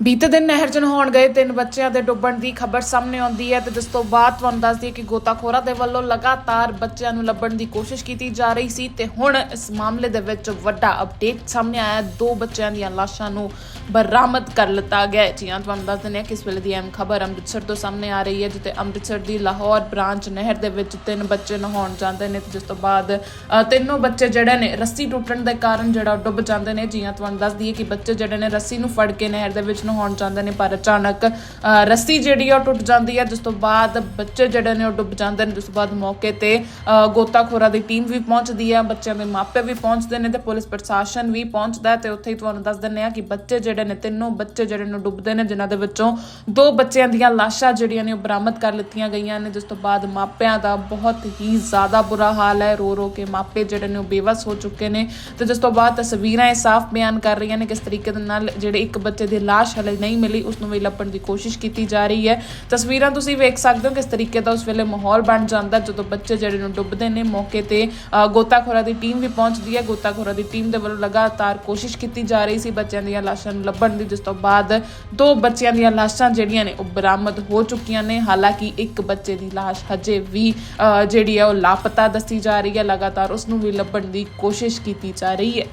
ਬੀਤੇ ਦਿਨ ਨਹਿਰ 'ਚ ਨਹਾਉਣ ਗਏ ਤਿੰਨ ਬੱਚਿਆਂ ਦੇ ਡੁੱਬਣ ਦੀ ਖਬਰ ਸਾਹਮਣੇ ਆਉਂਦੀ ਹੈ ਤੇ ਜਿਸ ਤੋਂ ਬਾਅਦ ਤੁਹਾਨੂੰ ਦੱਸ ਦਈਏ ਕਿ ਗੋਤਾਖੋਰਾਂ ਦੇ ਵੱਲੋਂ ਲਗਾਤਾਰ ਬੱਚਿਆਂ ਨੂੰ ਲੱਭਣ ਦੀ ਕੋਸ਼ਿਸ਼ ਕੀਤੀ ਜਾ ਰਹੀ ਸੀ ਤੇ ਹੁਣ ਇਸ ਮਾਮਲੇ ਦੇ ਵਿੱਚ ਵੱਡਾ ਅਪਡੇਟ ਸਾਹਮਣੇ ਆਇਆ ਦੋ ਬੱਚਿਆਂ ਦੀਆਂ ਲਾਸ਼ਾਂ ਨੂੰ ਬਰਾਮਦ ਕਰ ਲਿੱਤਾ ਗਿਆ ਹੈ। ਜੀ ਹਾਂ, ਤੁਹਾਨੂੰ ਦੱਸ ਦਿੰਦੇ ਹਾਂ ਕਿ ਇਸ ਵੇਲੇ ਦੀ ਅਹਿਮ ਖਬਰ ਅੰਮ੍ਰਿਤਸਰ ਤੋਂ ਸਾਹਮਣੇ ਆ ਰਹੀ ਹੈ, ਜਿੱਥੇ ਅੰਮ੍ਰਿਤਸਰ ਦੀ ਲਾਹੌਰ ਬ੍ਰਾਂਚ ਨਹਿਰ ਦੇ ਵਿੱਚ ਤਿੰਨ ਬੱਚੇ ਨਹਾਉਣ ਜਾਂਦੇ ਨੇ ਤੇ ਜਿਸ ਤੋਂ ਬਾਅਦ ਤਿੰਨੋਂ ਬੱਚੇ ਜਿਹੜੇ ਨੇ ਰੱਸੀ ਟੁੱਟਣ ਦੇ ਕਾਰਨ ਜਿਹੜਾ ਡੁੱਬ ਜਾਂਦੇ ਨੇ। ਜੀ ਹਾਂ, ਤੁਹਾਨੂੰ ਦੱਸ ਦਈਏ ਕਿ ਬੱਚੇ ਜਿਹੜੇ ਨੇ ਰੱਸੀ ਨੂੰ ਫੜ ਕੇ ਨਹਿਰ ਦੇ ਵਿੱਚ ਨਹਾਉਣ ਜਾਂਦੇ ਨੇ, ਪਰ ਅਚਾਨਕ ਰੱਸੀ ਜਿਹੜੀ ਆ ਉਹ ਟੁੱਟ ਜਾਂਦੀ ਹੈ, ਜਿਸ ਤੋਂ ਬਾਅਦ ਬੱਚੇ ਜਿਹੜੇ ਨੇ ਉਹ ਡੁੱਬ ਜਾਂਦੇ ਨੇ। ਜਿਸ ਤੋਂ ਬਾਅਦ ਮੌਕੇ ਤੇ ਗੋਤਾਖੋਰਾ ਦੀ ਟੀਮ ਵੀ ਪਹੁੰਚਦੀ ਹੈ, ਬੱਚਿਆਂ ਦੇ ਮਾਪੇ ਵੀ ਪਹੁੰਚਦੇ ਨੇ ਤੇ ਪੁਲਿਸ ਪ੍ਰਸ਼ਾਸਨ ਵੀ ਪਹੁੰਚਦਾ ਹੈ ਤੇ ਉੱਥੇ ਹੀ ਤੁਹਾਨੂੰ ਦੱਸ ਦਿੰਦੇ ਆ ਕਿ ਬੱਚੇ ਜਿਹੜੇ ਨੇ, ਤਿੰਨੋਂ ਬੱਚੇ ਜਿਹੜੇ ਨੇ ਡੁੱਬਦੇ ਨੇ, ਜਿਨ੍ਹਾਂ ਦੇ ਵਿੱਚੋਂ ਦੋ ਬੱਚਿਆਂ ਦੀਆਂ ਲਾਸ਼ਾਂ ਜਿਹੜੀਆਂ ਨੇ ਉਹ ਬਰਾਮਦ ਕਰ ਲਿੱਤੀਆਂ ਗਈਆਂ ਨੇ, ਜਿਸ ਤੋਂ ਬਾਅਦ ਮਾਪਿਆਂ ਦਾ ਬਹੁਤ ਹੀ ਜ਼ਿਆਦਾ ਬੁਰਾ ਹਾਲ ਹੈ। ਰੋ ਰੋ ਕੇ ਮਾਪੇ ਜਿਹੜੇ ਨੇ ਉਹ ਬੇਵਸ ਹੋ ਚੁੱਕੇ ਨੇ ਤੇ ਜਿਸ ਤੋਂ ਬਾਅਦ ਤਸਵੀਰਾਂ ਇਹ ਸਾਫ਼ ਬਿਆਨ ਕਰ ਰਹੀਆਂ ਨੇ, ਕਿਸ ਤਰੀਕੇ ਦੇ ਨਾਲ ਜਿਹੜੇ ਇੱਕ ਬੱਚੇ ਦੀ ਲਾਸ਼ ਹਲੇ ਨਹੀਂ ਮਿਲੀ, ਉਸ ਨੂੰ ਵੀ ਲੱਭਣ ਦੀ ਕੋਸ਼ਿਸ਼ ਕੀਤੀ ਜਾ ਰਹੀ ਹੈ। ਤਸਵੀਰਾਂ ਤੁਸੀਂ ਵੇਖ ਸਕਦੇ ਹੋ ਕਿਸ ਤਰੀਕੇ ਦਾ ਉਸ ਵੇਲੇ ਮਾਹੌਲ ਬਣ ਜਾਂਦਾ, ਜਦੋਂ ਬੱਚੇ ਜਿਹੜੇ ਨੂੰ ਡੁੱਬਦੇ ਨੇ, ਮੌਕੇ ਤੇ ਗੋਤਾਖੋਰਾ ਦੀ ਟੀਮ ਵੀ ਪਹੁੰਚਦੀ ਹੈ। ਗੋਤਾਖੋਰਾ ਦੀ ਟੀਮ ਦੇ ਵੱਲੋਂ ਲਗਾਤਾਰ ਕੋਸ਼ਿਸ਼ ਕੀਤੀ ਜਾ ਰਹੀ ਸੀ ਬੱਚਿਆਂ ਦੀਆਂ ਲਾਸ਼ਾਂ ਨੂੰ ਲੱਭਣ ਦੀ ਜਿਸ ਤੋਂ ਬਾਅਦ ਦੋ ਬੱਚਿਆਂ ਦੀਆਂ ਲਾਸ਼ਾਂ ਜਿਹੜੀਆਂ ਨੇ ਉਹ ਬਰਾਮਦ ਹੋ ਚੁੱਕੀਆਂ ਨੇ। ਹਾਲਾਂਕਿ ਇੱਕ ਬੱਚੇ ਦੀ ਲਾਸ਼ ਹਜੇ ਵੀ ਜਿਹੜੀ ਹੈ ਉਹ ਲਾਪਤਾ ਦੱਸੀ ਜਾ ਰਹੀ ਹੈ। ਲਗਾਤਾਰ ਉਸ ਨੂੰ ਵੀ ਲੱਭਣ ਦੀ ਕੋਸ਼ਿਸ਼ ਕੀਤੀ ਜਾ ਰਹੀ ਹੈ।